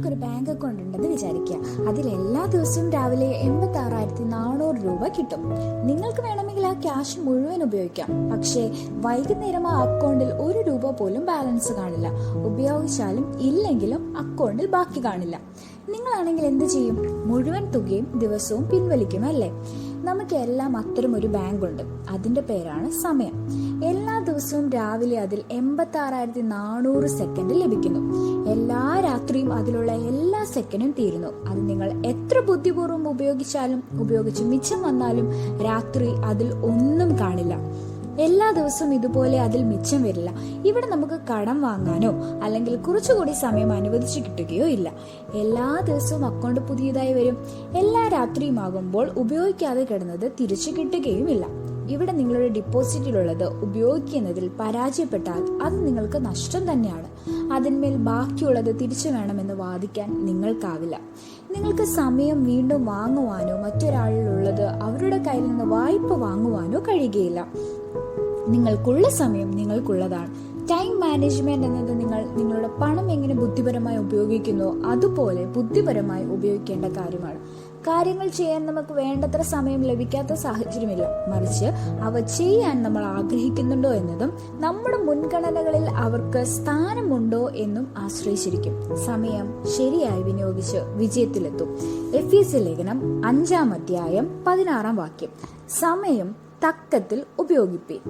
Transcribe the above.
Bank account ഉണ്ടെന്ന് വിചാരിക്കുക. അതിൽ എല്ലാ ദിവസവും രാവിലെ എൺപത്തി ആറായിരത്തി നാനൂറ് രൂപ കിട്ടും. നിങ്ങൾക്ക് വേണമെങ്കിൽ ആ ക്യാഷ് മുഴുവൻ ഉപയോഗിക്കാം. പക്ഷേ വൈകുന്നേരം ആ അക്കൗണ്ടിൽ ഒരു രൂപ പോലും ബാലൻസ് കാണില്ല. ഉപയോഗിച്ചാലും ഇല്ലെങ്കിലും അക്കൗണ്ടിൽ ബാക്കി കാണില്ല. നിങ്ങളാണെങ്കിൽ എന്ത് ചെയ്യും? മുഴുവൻ തുകയും ദിവസവും പിൻവലിക്കും അല്ലേ? നമുക്ക് എല്ലാം അത്തരം ഒരു ബാങ്ക് ഉണ്ട് അതിന്റെ പേരാണ് സമയം. ദിവസവും രാവിലെ അതിൽ എൺപത്തി ആറായിരത്തി നാനൂറ് സെക്കൻഡ് ലഭിക്കുന്നു. എല്ലാ രാത്രിയും അതിലുള്ള എല്ലാ സെക്കൻഡും തീരുന്നു. അത് നിങ്ങൾ എത്ര ബുദ്ധിപൂർവം ഉപയോഗിച്ചാലും ഉപയോഗിച്ച് മിച്ചം വന്നാലും രാത്രി അതിൽ ഒന്നും കാണില്ല. എല്ലാ ദിവസവും ഇതുപോലെ അതിൽ മിച്ചം വരില്ല. ഇവിടെ നമുക്ക് കടം വാങ്ങാനോ അല്ലെങ്കിൽ കുറച്ചുകൂടി സമയം അനുവദിച്ചു കിട്ടുകയോ ഇല്ല. എല്ലാ ദിവസവും അക്കൗണ്ട് പുതിയതായി വരും. എല്ലാ രാത്രിയുമാകുമ്പോൾ ഉപയോഗിക്കാതെ കിടന്നത് തിരിച്ചു കിട്ടുകയുമില്ല. ഇവിടെ നിങ്ങളുടെ ഡിപ്പോസിറ്റിലുള്ളത് ഉപയോഗിക്കുന്നതിൽ പരാജയപ്പെട്ടാൽ അത് നിങ്ങൾക്ക് നഷ്ടം തന്നെയാണ്. അതിന്മേൽ ബാക്കിയുള്ളത് തിരിച്ചു വേണമെന്ന് വാദിക്കാൻ നിങ്ങൾക്കാവില്ല. നിങ്ങൾക്ക് സമയം വീണ്ടും വാങ്ങുവാനോ മറ്റൊരാളിലുള്ളത് അവരുടെ കയ്യിൽ നിന്ന് വായ്പ വാങ്ങുവാനോ കഴിയുകയില്ല. നിങ്ങൾക്കുള്ള സമയം നിങ്ങൾക്കുള്ളതാണ്. ടൈം മാനേജ്മെന്റ് എന്നത് നിങ്ങൾ നിങ്ങളുടെ പണം എങ്ങനെ ബുദ്ധിപരമായി ഉപയോഗിക്കുന്നു അതുപോലെ ബുദ്ധിപരമായി ഉപയോഗിക്കേണ്ട കാര്യമാണ്. കാര്യങ്ങൾ ചെയ്യാൻ നമുക്ക് വേണ്ടത്ര സമയം ലഭിക്കാത്ത സാഹചര്യമില്ല. മറിച്ച് അവ ചെയ്യാൻ നമ്മൾ ആഗ്രഹിക്കുന്നുണ്ടോ എന്നതും നമ്മുടെ മുൻഗണനകളിൽ അവർക്ക് സ്ഥാനമുണ്ടോ എന്നും ആശ്രയിച്ചിരിക്കും. സമയം ശരിയായി വിനിയോഗിച്ച് വിജയത്തിലെത്തും. എഫ് എസ് ലേഖനം അഞ്ചാം അധ്യായം പതിനാറാം വാക്യം. സമയം തക്കത്തിൽ ഉപയോഗിപ്പി.